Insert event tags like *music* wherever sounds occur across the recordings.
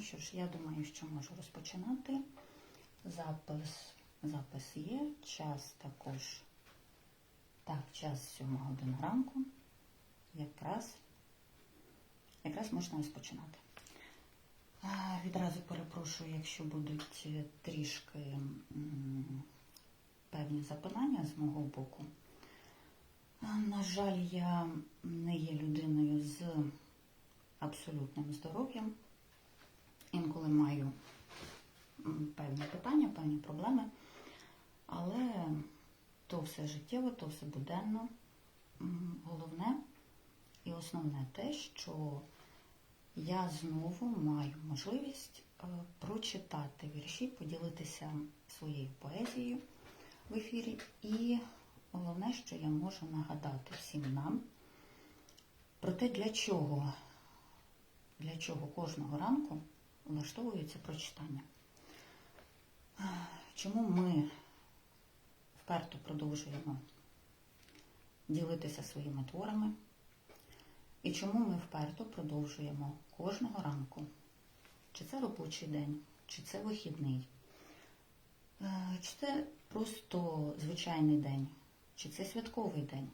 Що ж, я думаю, що можу розпочинати. Запис, запис є, час також. Так, час 7 година ранку. Якраз, якраз можна розпочинати. Відразу перепрошую, якщо будуть трішки певні запинання з мого боку. На жаль, я не є людиною з абсолютним здоров'ям. Інколи маю м, певні питання, певні проблеми, але то все життєво, то все буденно. Головне і основне те, що я знову маю можливість е, прочитати вірші, поділитися своєю поезією в ефірі. І головне, що я можу нагадати всім нам про те, для чого, для чого кожного ранку влаштовується прочитання. Чому ми вперто продовжуємо ділитися своїми творами? І чому ми вперто продовжуємо кожного ранку? Чи це робочий день, чи це вихідний, е, чи це просто звичайний день, чи це святковий день?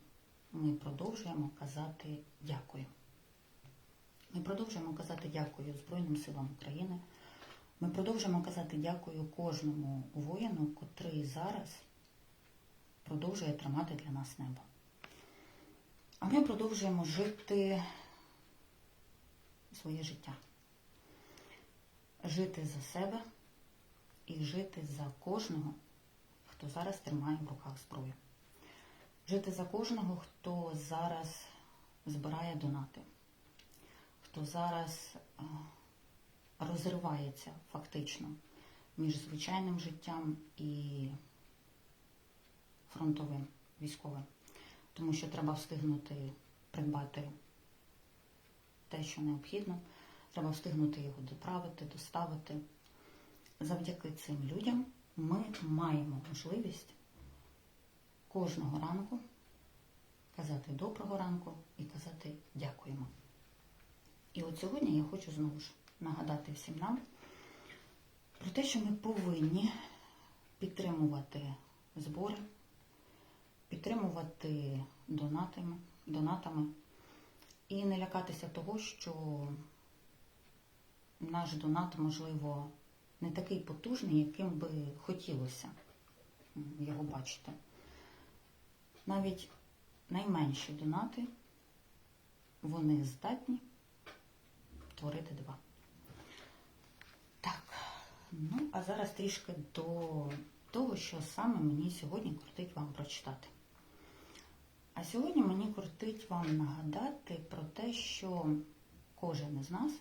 Ми продовжуємо казати дякую. Ми продовжуємо казати дякую Збройним силам України. Ми продовжуємо казати дякую кожному воїну, котрий зараз продовжує тримати для нас небо. А ми продовжуємо жити своє життя. Жити за себе і жити за кожного, хто зараз тримає в руках зброю. Жити за кожного, хто зараз збирає донати, хто зараз е, розривається фактично між звичайним життям і фронтовим військовим тому що треба встигнути придбати те, що необхідно, треба встигнути його доправити, доставити. Завдяки цим людям ми маємо можливість кожного ранку казати доброго ранку і казати дякуємо. І от сьогодні я хочу знову ж нагадати всім нам про те, що ми повинні підтримувати збори підтримувати донатами, донатами і не лякатися того, що наш донат, можливо, не такий потужний, яким би хотілося його бачити. Навіть найменші донати, вони здатні творити два. Ну а зараз трішки до того, що саме мені сьогодні крутить вам прочитати. А сьогодні мені крутить вам нагадати про те, що кожен із нас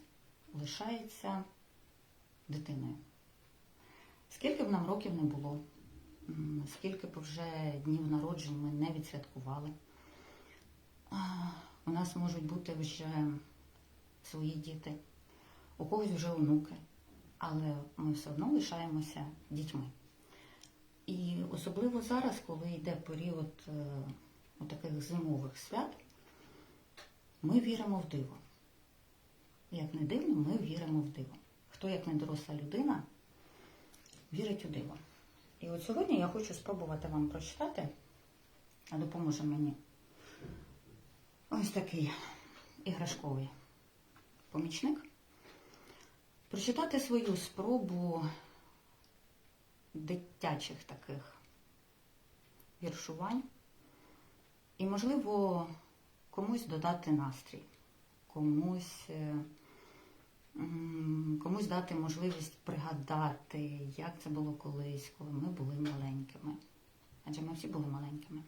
лишається дитиною. Скільки б нам років не було, скільки б вже днів народжень ми не відсвяткували, у нас можуть бути вже свої діти, у когось вже онуки, але ми все одно лишаємося дітьми. І особливо зараз, коли йде період таких зимових свят, ми віримо в диво. Як не дивно, ми віримо в диво. Хто, як не доросла людина, вірить у диво. І от сьогодні я хочу спробувати вам прочитати, а допоможе мені ось такий іграшковий помічник. Прочитати свою спробу дитячих таких віршувань. І, можливо, комусь додати настрій, комусь е, комусь дати можливість пригадати, як це було колись, коли ми були маленькими. Адже ми всі були маленькими.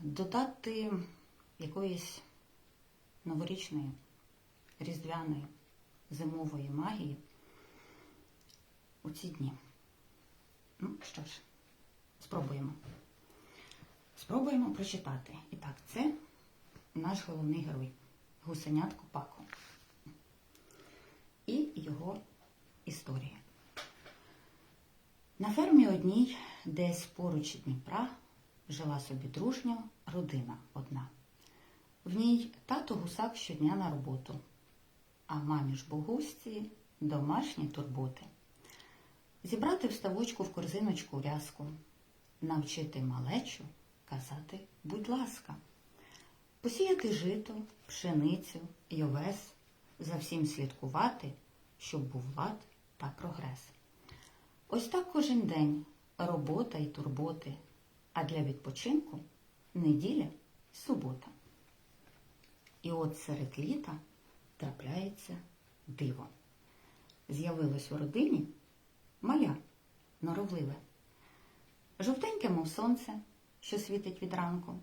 Додати якоїсь новорічної, різдвяної, зимової магії у ці дні. Ну що ж, спробуємо. Спробуємо прочитати. І так, це наш головний герой гусенятко Пако. І його історія. На фермі одній, десь поруч Дніпра, жила собі дружня родина одна. В ній тато гусак щодня на роботу. А мамі ж богусті домашні турботи. Зібрати в ставочку в корзиночку рязку, навчити малечу казати будь ласка, посіяти жито, пшеницю й овес, за всім слідкувати, щоб був лад та прогрес. Ось так кожен день робота й турботи, а для відпочинку неділя й субота. І от серед літа трапляється диво. З'явилось у родині маля норовливе. Жовтеньке, мов сонце, що світить від ранку,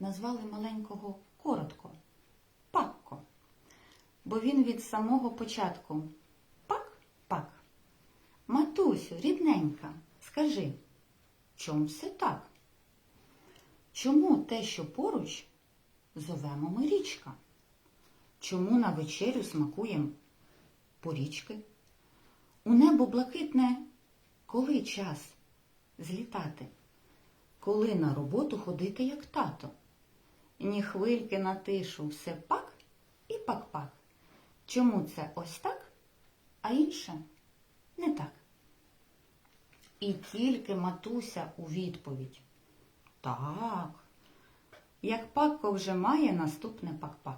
назвали маленького коротко Пакко, бо він від самого початку пак-пак. Матусю, рідненька, скажи, чом все так? Чому те, що поруч, зовемо ми річка? Чому на вечерю смакуєм порічки? У небо блакитне, коли час злітати? Коли на роботу ходити, як тато? Ні хвильки на тишу, все пак і пак-пак. Чому це ось так, а інше не так? І тільки матуся у відповідь. Так, як пакко вже має наступне пак-пак.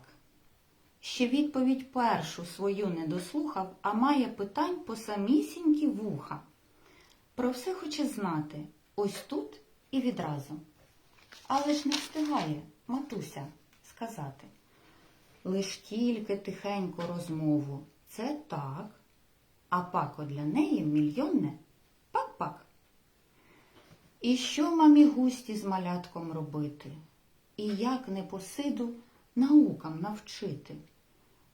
Ще відповідь першу свою не дослухав, а має питань по самісінькі вуха. Про все хоче знати ось тут і відразу. Але ж не встигає матуся сказати. Лиш тільки тихенько розмову. Це так, а пако для неї мільйонне пак-пак. І що мамі густі з малятком робити? І як не посиду наукам навчити?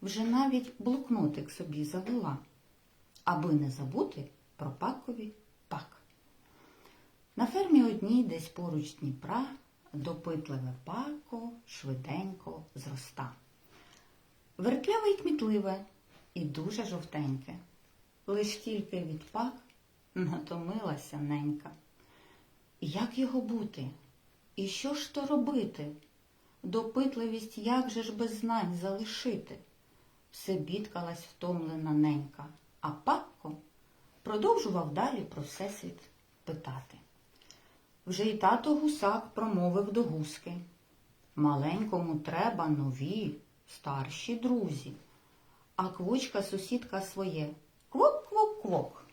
Вже навіть блокнотик собі завела, аби не забути про пакові пак. На фермі одній десь поруч Дніпра допитливе пако швиденько зроста. Вертляве й кмітливе і дуже жовтеньке. Лиш тільки від пак натомилася ненька. Як його бути? І що ж то робити? Допитливість як же ж без знань залишити? Все бідкалась втомлена ненька, а пакко продовжував далі про всесвіт питати. Вже й тато гусак промовив до гуски. Маленькому треба нові, старші друзі. А квочка сусідка своє квок-квок-квок.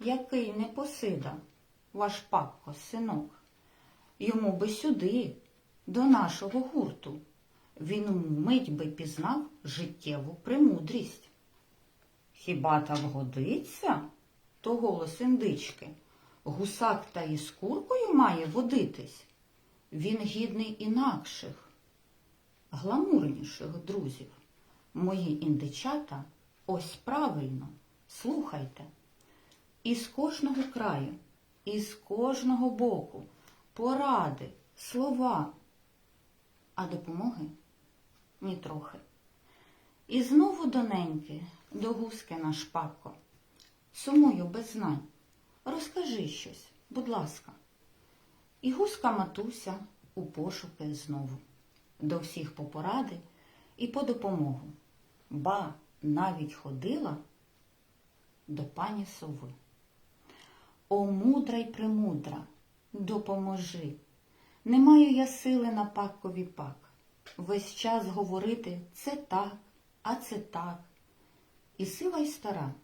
Який непосида, ваш пакко, синок. Йому би сюди, до нашого гурту. Він мить би пізнав життєву премудрість. Хіба так годиться? То голос індички. Гусак та із куркою має водитись. Він гідний інакших, гламурніших друзів. Мої індичата, ось правильно, слухайте. Із кожного краю, із кожного боку поради, слова, а допомоги ні. І знову доненьки, до гуски наш пако. Сумую без знань. Розкажи щось, будь ласка. І гуска матуся у пошуки знову. До всіх по поради і по допомогу. Ба навіть ходила до пані сови. О, мудра й премудра, допоможи. Не маю я сили на пакові пак. Весь час говорити це так, а це так. І сива й стара,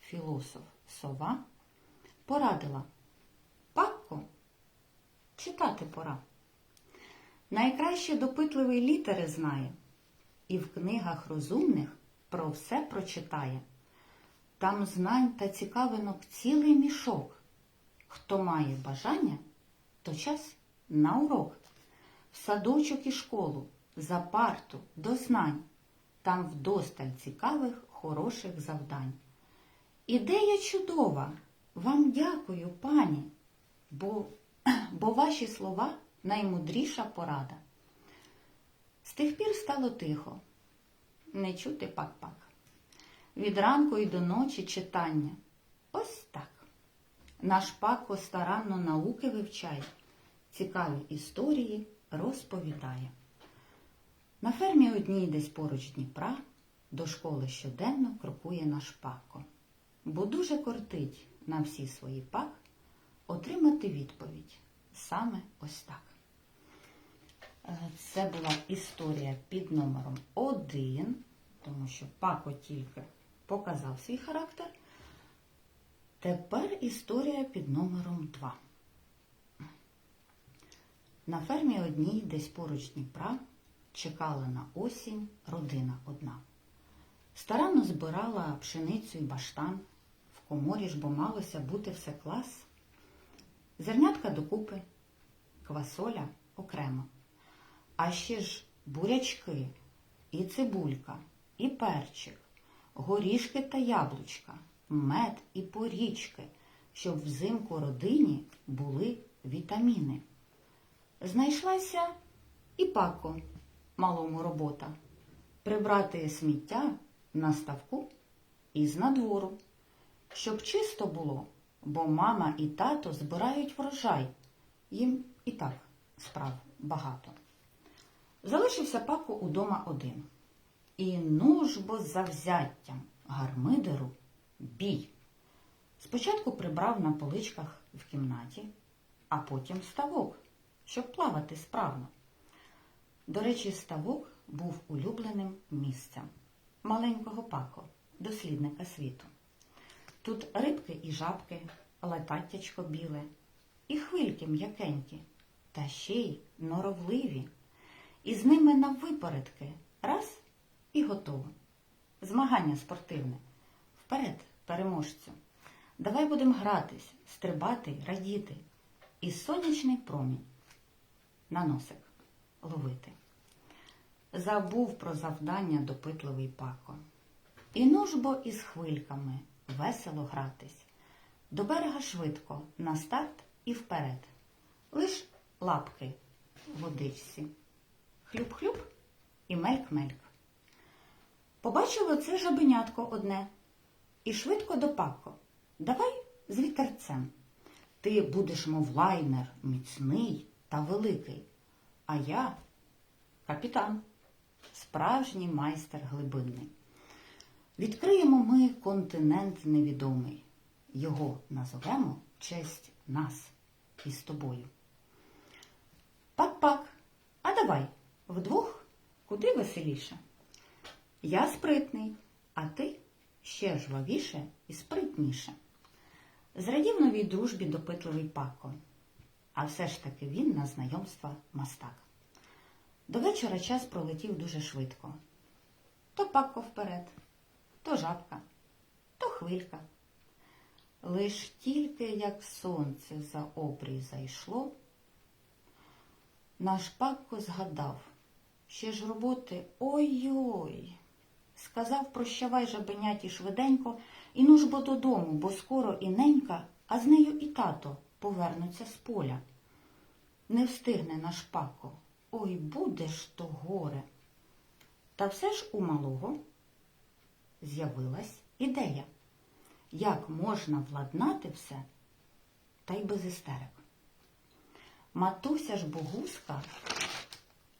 філософ сова, порадила пакко читати пора. Найкраще допитливий літери знає, і в книгах розумних про все прочитає. Там знань та цікавинок цілий мішок. Хто має бажання, то час на урок, в садочок і школу, за парту, до знань. Там вдосталь цікавих, хороших завдань. Ідея чудова, вам дякую, пані, бо, *clears throat* бо ваші слова наймудріша порада. З тих пір стало тихо, не чути пак-пак. Від ранку і до ночі читання. Ось так. Наш пако старанно науки вивчає, цікаві історії розповідає. На фермі одній десь поруч Дніпра До школи щоденно крокує наш пако, бо дуже кортить на всі свої пак отримати відповідь саме ось так. Е, Це була історія під номером 1, тому що Пако тільки показав свій характер. Тепер історія під номером 2. На фермі одній, десь поруч Дніпра, чекала на осінь родина одна. Старанно збирала пшеницю і баштан, в коморі ж бо малося бути все клас. Зернятка докупи, квасоля окремо. А ще ж бурячки, і цибулька, і перчик, горішки та яблучка, мед і порічки, щоб взимку родині були вітаміни. Знайшлася і пако малому робота прибрати сміття на ставку і з надвору, щоб чисто було, бо мама і тато збирають врожай. Їм і так справ багато. Залишився пако удома один. І ну ж бо завзяттям гармидеру бій. Спочатку прибрав на поличках в кімнаті, а потім ставок, щоб плавати справно. До речі, ставок був улюбленим місцем маленького пако, дослідника світу. Тут рибки і жабки, летаттячко біле, і хвильки м'якенькі, та ще й норовливі. І з ними на випередки раз і готово. Змагання спортивне. Вперед, переможцю. Давай будемо гратись, стрибати, радіти. І сонячний промінь на носик ловити. Забув про завдання допитливий пако. І ну ж бо із хвильками весело гратись. До берега швидко, на старт і вперед. Лиш лапки водичці. Хлюп-хлюп і мельк-мельк. Побачило це жабенятко одне і швидко до пако. Давай з вітерцем. Ти будеш, мов лайнер, міцний та великий. А я капітан, справжній майстер глибинний. Відкриємо ми континент невідомий. Його назовемо честь нас із тобою. Пак-пак, а давай вдвох куди веселіше. Я спритний, а ти ще жвавіше і спритніше. Зрадів новій дружбі допитливий пако, а все ж таки він на знайомства мастак. До вечора час пролетів дуже швидко. То пако вперед, то жабка, то хвилька. Лиш тільки як сонце за обрій зайшло, наш пако згадав, ще ж роботи ой-ой. Сказав прощавай жабеняті швиденько, і ну ж бо додому, бо скоро і ненька, а з нею і тато повернуться з поля. Не встигне наш пако, ой, буде ж то горе. Та все ж у малого з'явилась ідея, як можна владнати все, та й без істерик. Матуся ж богуска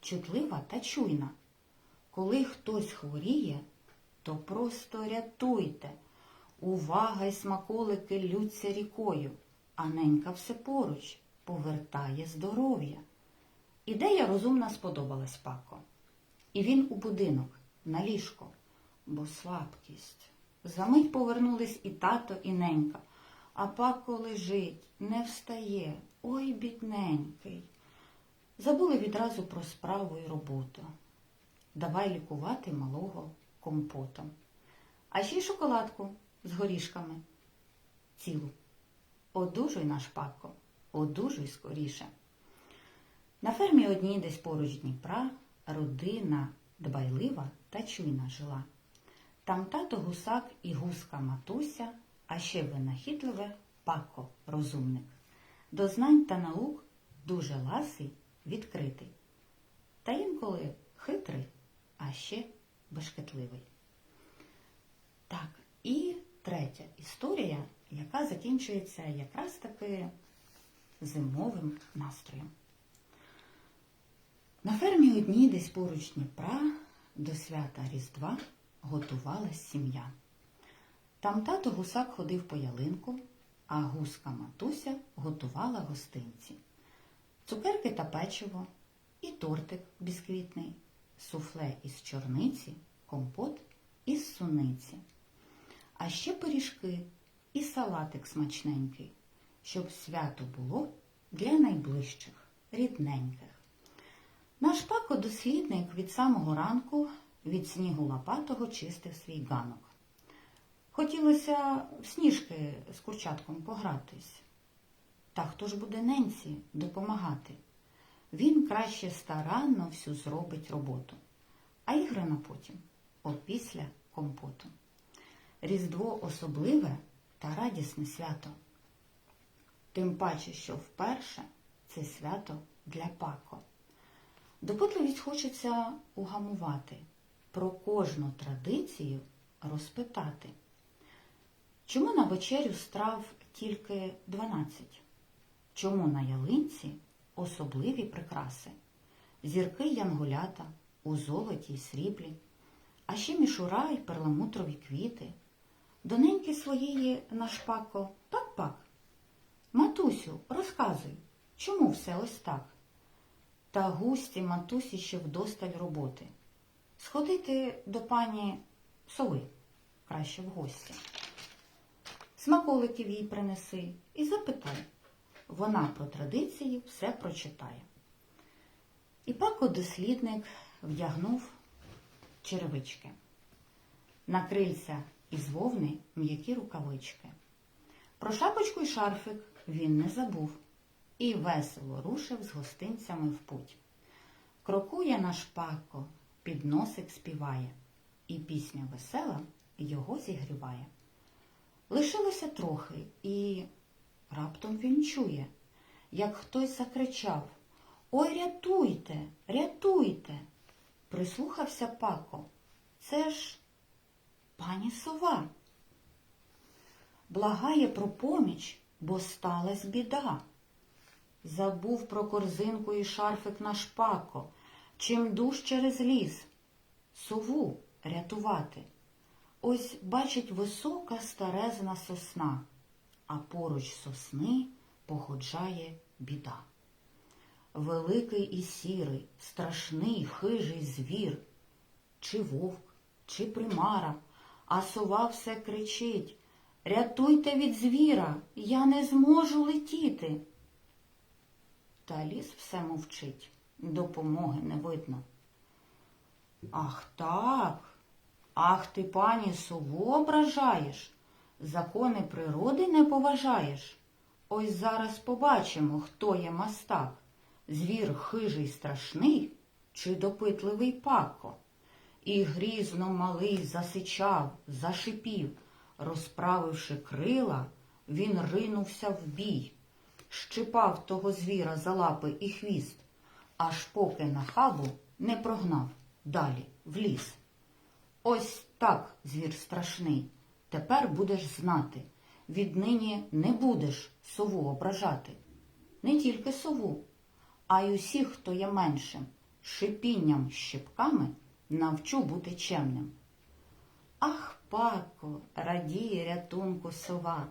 чутлива та чуйна. Коли хтось хворіє, то просто рятуйте. Увага й смаколики лються рікою, а ненька все поруч повертає здоров'я. Ідея розумна сподобалась пако. І він у будинок, на ліжко, бо слабкість. Замить повернулись і тато, і ненька, а пако лежить, не встає, ой, бідненький. Забули відразу про справу і роботу. Давай лікувати малого компотом. А ще й шоколадку з горішками. Цілу. Одужуй наш пако, одужуй скоріше. На фермі одній десь поруч Дніпра родина дбайлива та чуйна жила. Там тато гусак і гуска матуся, а ще винахідливе пако розумник. До знань та наук дуже ласий, відкритий. Та інколи хитрий, а ще бешкетливий. Так, і третя історія, яка закінчується якраз таки зимовим настроєм. На фермі одній десь поруч Дніпра до свята Різдва готувалась сім'я. Там тато гусак ходив по ялинку, а гуска матуся готувала гостинці. Цукерки та печиво, і тортик бісквітний, суфле із чорниці, компот із суниці. А ще пиріжки і салатик смачненький, щоб свято було для найближчих, рідненьких. Наш пако дослідник від самого ранку від снігу лопатого чистив свій ганок. Хотілося в сніжки з курчатком погратись. Та хто ж буде ненці допомагати? Він краще старанно всю зробить роботу, а ігри на потім, опісля компоту. Різдво особливе та радісне свято. Тим паче, що вперше це свято для пако. Допитливість хочеться угамувати, про кожну традицію розпитати. Чому на вечерю страв тільки 12? Чому на ялинці особливі прикраси? Зірки янголята у золоті й сріблі, а ще мішура й перламутрові квіти. Доненьки своєї наш пако пак-пак. Матусю, розказуй, чому все ось так? Та густі матусі ще вдосталь роботи. Сходити до пані сови краще в гості. Смаколиків їй принеси і запитай. Вона про традиції все прочитає. І пако дослідник вдягнув черевички. На крильця із вовни м'які рукавички. Про шапочку й шарфик він не забув і весело рушив з гостинцями в путь. Крокує наш пако, підносик співає, і пісня весела його зігріває. Лишилося трохи, і раптом він чує, як хтось закричав Ой, рятуйте, рятуйте. Прислухався пако. Це ж пані сова. Благає про поміч, бо сталась біда. Забув про корзинку і шарфик наш пако, чим душ через ліс, сову рятувати. Ось бачить висока старезна сосна, а поруч сосни походжає біда. Великий і сірий, страшний хижий звір, чи вовк, чи примара, а сова все кричить Рятуйте від звіра, я не зможу летіти. Та ліс все мовчить, допомоги не видно. Ах так, ах ти, пані, сову ображаєш, закони природи не поважаєш. Ось зараз побачимо, хто є мастак, звір хижий страшний чи допитливий пако. І грізно малий засичав, зашипів, розправивши крила, він ринувся в бій, щипав того звіра за лапи і хвіст, аж поки на хабу не прогнав далі в ліс. Ось так, звір страшний, тепер будеш знати, віднині не будеш сову ображати. Не тільки сову, а й усіх, хто є меншим, шипінням щипками навчу бути чемним. Ах, пако, радіє рятунку сова,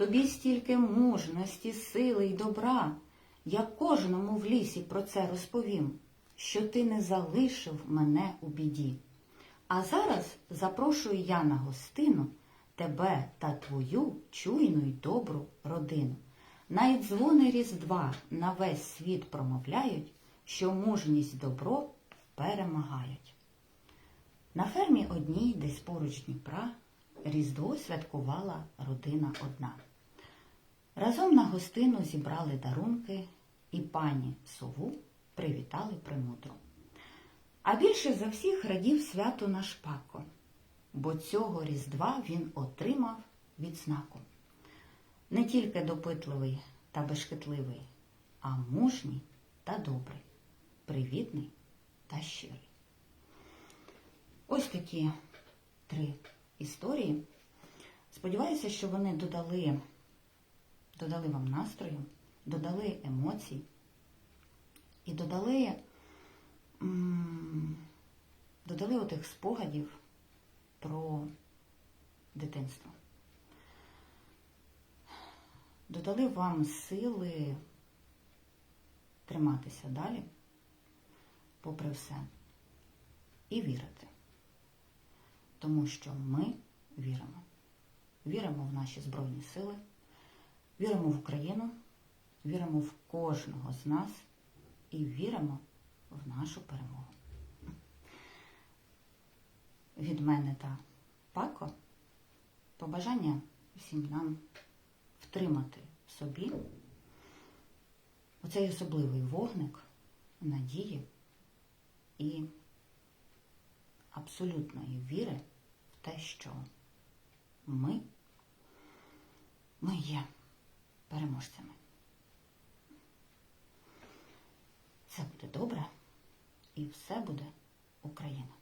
тобі стільки мужності, сили й добра. Я кожному в лісі про це розповім, що ти не залишив мене у біді. А зараз запрошую я на гостину тебе та твою чуйну й добру родину. Навіть дзвони Різдва на весь світ промовляють, що мужність добро перемагають. На фермі одній, десь поруч Дніпра, Різдво святкувала родина одна. Разом на гостину зібрали дарунки і пані сову привітали премудру. А більше за всіх радів свято наш пако, бо цього Різдва він отримав відзнаку. Не тільки допитливий та безшкетливий, а мужній та добрий, привітний та щирий. Ось такі три історії. Сподіваюся, що вони додали, додали вам настрою, додали емоцій і додали, додали отих спогадів про дитинство. Додали вам сили триматися далі, попри все, і вірити. Тому що ми віримо. Віримо в наші Збройні Сили, віримо в Україну, віримо в кожного з нас і віримо в нашу перемогу. Від мене та Пако побажання всім нам втримати в собі оцей особливий вогник надії і абсолютної віри в те, що ми, ми є переможцями. Це буде добре і все буде Україна.